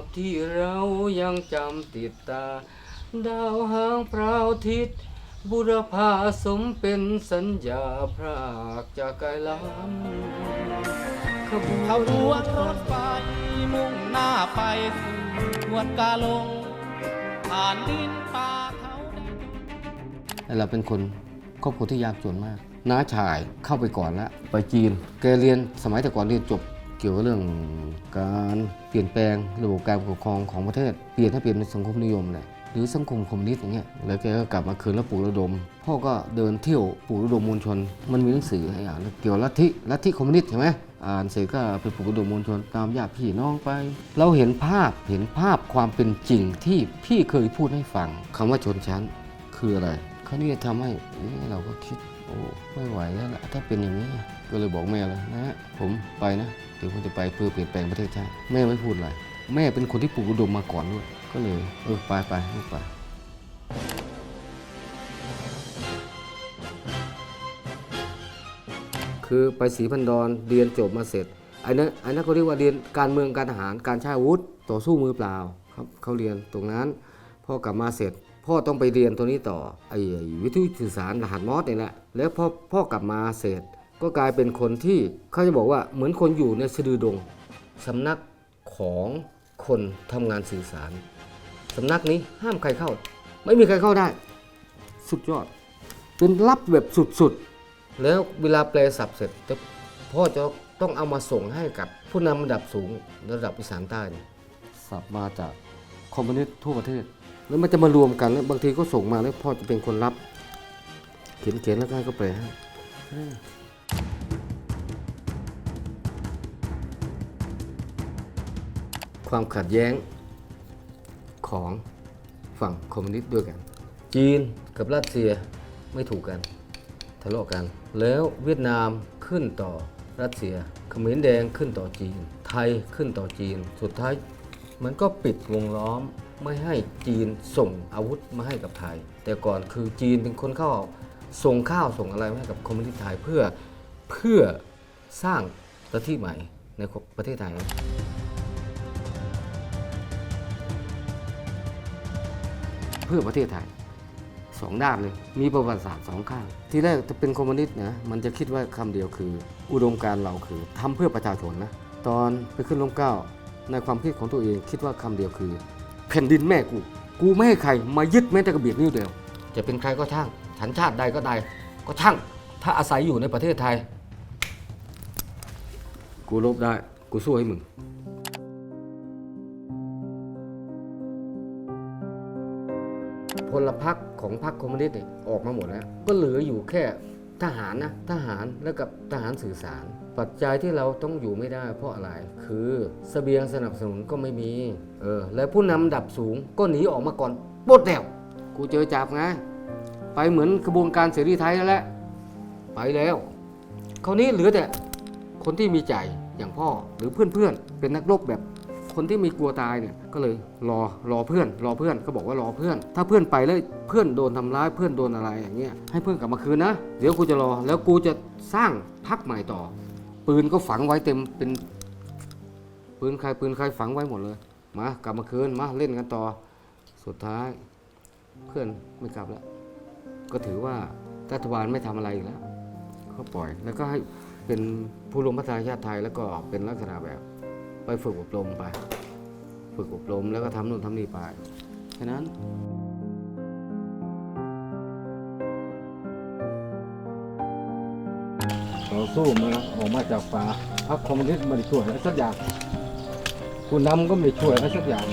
พที่เรายังจำติดตา ดาวหางพราวทิศบุรพาสมเป็นสัญญาพรากจากกายล้ำขบวนเขารวนรถไฟมุ่งหน้าไปสู่หวดกาลง ผ่านดินป่าเขาแดนเราเป็นคนครอบครัวที่ยากจนมาก น้าชายเข้าไปก่อนแล้วไปจีน แกเรียนสมัยแต่ก่อนเรียนจบ เกี่ยวกับเรื่องการเปลี่ยนแปลงระบบการปกครองของประเทศ เปลี่ยนให้เปลี่ยนสังคมนิยมแหละหรือสังคมคอมมิวนิสต์อย่างเงี้ยแล้วแกก็กลับมาคืนแล้วปลูกระดม พ่อก็เดินเที่ยวปลูกระดมมวลชน มันมีหนังสือให้อ่านเกี่ยวกับลัทธิลัทธิคอมมิวนิสต์ใช่ไหมอ่านเสร็จก็ไปปลูกระดมมวลชนตามญาติพี่น้องไป เราเห็นภาพเห็นภาพความเป็นจริงที่พี่เคยพูดให้ฟังคำว่าชนชั้นคืออะไรคราวนี้ทำให้เอ๊ะเราก็คิดโอ้ไม่ไหวแล้วล่ะถ้าเป็นอย่างนี้ ก็เลยบอกแม่เลยนะผมไปนะเดี๋ยวผมจะไปเพื่อเปลี่ยนแปลงประเทศชาติแม่ไม่พูดอะไรแม่เป็นคนที่ปลูกอุดมมาก่อนด้วย ก็เลยเออไปไปลูกไปคือไปศรีพันดรเรียนจบมาเสร็จไอ้นั้นไอ้นั้นเขาเรียกว่าเรียนการเมืองการทหารการใช้อาวุธต่อสู้มือเปล่าครับเขาเรียนตรงนั้นพ่อกลับมาเสร็จ พ่อต้องไปเรียนตัวนี้ต่อไอ้วิทยุสื่อสารรหัสมอสนี่แหละแล้วพอพ่อกลับมาเสร็จ ก็กลายเป็นคนที่เขาจะบอกว่าเหมือนคนอยู่ในสะดือดงสำนักของคนทำงานสื่อสารสำนักนี้ห้ามใครเข้า ไม่มีใครเข้าได้ สุดยอด เป็นลับแบบสุดๆ แล้วเวลาแปลศัพท์เสร็จพ่อจะต้องเอามาส่งให้กับผู้นำระดับสูงระดับอีสานใต้เนี่ยสับมาจากคอมมิวนิสต์ทั่วประเทศ แล้วมันจะมารวมกันแล้วบางทีก็ส่งมาแล้วพ่อจะเป็นคนรับ เขียนเขียนแล้วก็ให้ก็แปลให้ ความขัดแย้งของฝั่งคอมมิวนิสต์ด้วยกัน จีนกับรัสเซียไม่ถูกกันทะเลาะกัน แล้วเวียดนามขึ้นต่อรัสเซียเขมรแดงขึ้นต่อจีน ไทยขึ้นต่อจีน สุดท้ายมันก็ปิดวงล้อมไม่ให้จีนส่งอาวุธมาให้กับไทย แต่ก่อนคือจีนเป็นคนเข้าส่งข้าวส่งอะไรมาให้กับคอมมิวนิสต์ไทยเพื่อเพื่อสร้างประเทศใหม่ในประเทศไทย เพื่อประเทศไทยสองด้านเลย มีประวัติศาสตร์สองข้าง ที่แรกจะเป็นคอมมิวนิสต์นะมันจะคิดว่าคำเดียวคือ อุดมการเราคือทำเพื่อประชาชนนะ ตอนไปขึ้นลงเก้า ในความคิดของตัวเองคิดว่าคำเดียวคือ แผ่นดินแม่กู กูไม่ให้ใครมายึดแม้แต่กระเบียดนิ้วเดียว จะเป็นใครก็ช่างสัญชาติใดก็ใดก็ช่าง ถ้าอาศัยอยู่ในประเทศไทย กูลบได้ กูสู้ให้มึง พลพรรคของพรรคคอมมิวนิสต์ออกมาหมดแล้ว ก็เหลืออยู่แค่ทหารนะทหารแล้วกับทหารสื่อสาร ปัจจัยที่เราต้องอยู่ไม่ได้ เพราะอะไรคือเสบียงสนับสนุนก็ไม่มีเออแล้วผู้นำดับสูงก็หนีออกมาก่อนปดแล้วกูเจอจับไงไปเหมือนกระบวนการเสรีไทยนั่นแหละไปแล้วคราวนี้เหลือแต่คนที่มีใจอย่างพ่อหรือเพื่อนๆเป็นนักรบแบบ คนที่มีกลัวตายเนี่ยก็เลยรอรอเพื่อน รอเพื่อนก็บอกว่ารอเพื่อน ถ้าเพื่อนไปแล้วเพื่อนโดนทำร้ายเพื่อนโดนอะไรอย่างเงี้ยให้เพื่อนกลับมาคืนนะ เดี๋ยวกูจะรอแล้วกูจะสร้างพักใหม่ต่อ ปืนก็ฝังไว้เต็มเป็นปืนใครปืนใครฝังไว้หมดเลยมากลับมาคืนมาเล่นกันต่อ สุดท้าย เพื่อนไม่กลับแล้ว ก็ถือว่ารัฐบาลไม่ทำอะไรอีกแล้วก็ปล่อยแล้วก็ให้เป็นผู้รวมพัฒนาชาติไทยแล้วก็เป็นลักษณะแบบ ไปฝึกอบรมไป ฝึกอบรมแล้วก็ทำนู่นทำนี่ไปฉะนั้นต่อสู้มาออกมาจากป่าพรรคคอมมิวนิสต์ไม่ได้ช่วยอะไรสักอย่างผู้นำก็ไม่ได้ช่วยอะไรสักอย่าง